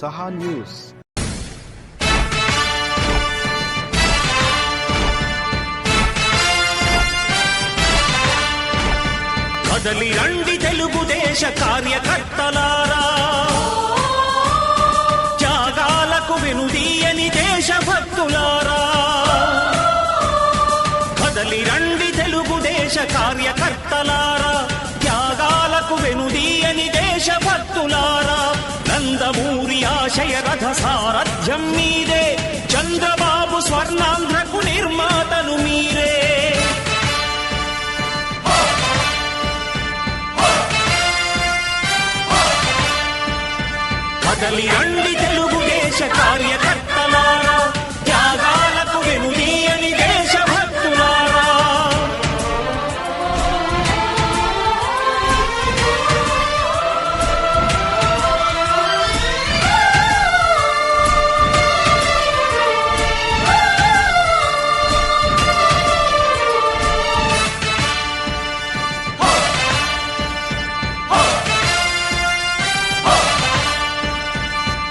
సహా న్యూస్. కదలి రండి తెలుగుదేశ కార్యకర్త. నందమూరి ఆశయ రథ సారథ్యం మీదే. చంద్రబాబు స్వర్ణాంధ్రకు నిర్మాతలు మీరే. కదలి రండి తెలుగుదేశ కార్యకర్తలారా